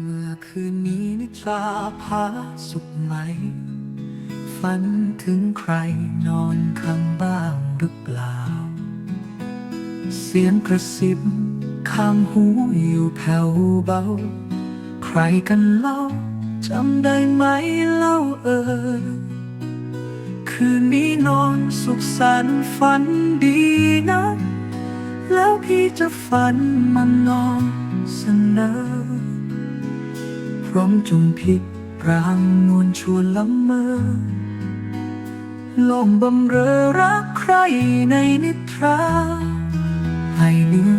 เมื่อคืนนี้นิทราพาสุขไหม ฝันถึงใครนอนข้างบ้างหรือเปล่า เสียงกระซิบข้างหูอยู่แผ่วเบา ใครกันเล่าจำได้ไหมเล่าเออ คืนนี้นอนสุขสันต์ฝันดีนะ แล้วพี่จะฝันมันนอนเสนอ ร้อมจุมพิษรางนวลชวนละเมอลมบำเรอรักใครในนิทราให้เนื้อ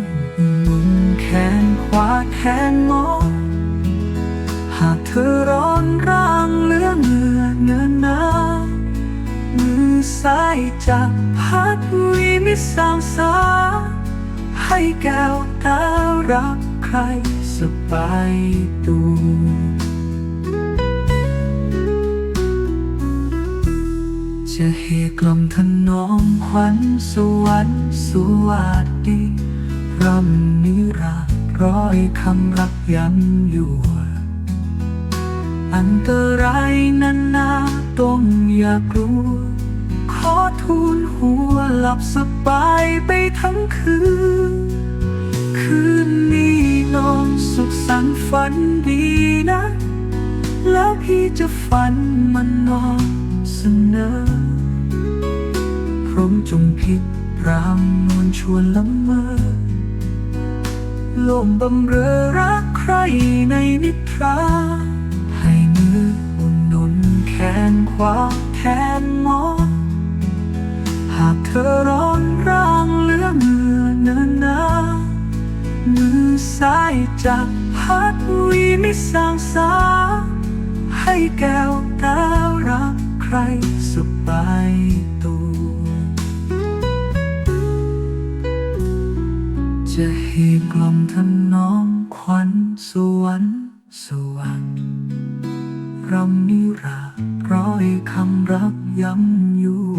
มุนแขนขวาแขนงอหากเธอร้อนร่างเลือเหงื่อเนื้อนามือซ้ายจับพัดวีมิสามสาให้แก้วตารัก ใครสบายตัวจะเหกลมถนอมขวัญสวรรค์สวัสดีรำนิรักร้อยคำรักย้ำอยู่ อันตรายนั้นนาต้องอย่ากลัว ขอทูลหัวหลับสบายไปทั้งคืน คืนนี้นอ ฝันดีนะ แล้วพี่จะฝันมันนอนเสนอพร้อมจงพิษรามนวลชวนละเมอลมบำเรอรักใครในนิทราให้มืออุ่นนุนแขนขวาแขนงอหากเธอร้อนร่ มือซ้ายจับพัดวีไมิสางสา ให้แก้วตารักใครสบายตัว จะให้กล่อมทำน้องขวัญสวรรค์สว่างรำนิราร้อยคำรักย้ำยั่ว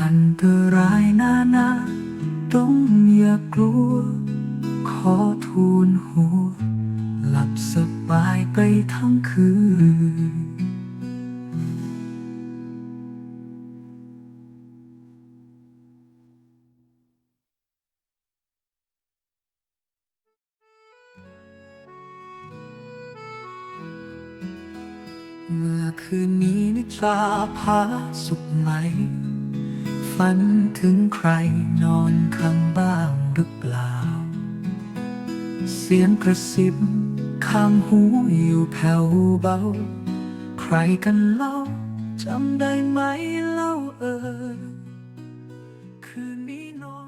อันตรายนานาต้องอย่ากลัว อทูลหัว หลับสบายไปทั้งคืนเมื่อคืนนี้นิทราพาสุขไหม ฝันถึงใครนอนข้างบ้างหรือเปล่า เสียงกระซิบข้างหูอยู่แผ่วเบา ใครกันเล่าจำได้ไหมเล่าเออคืนนี้นอน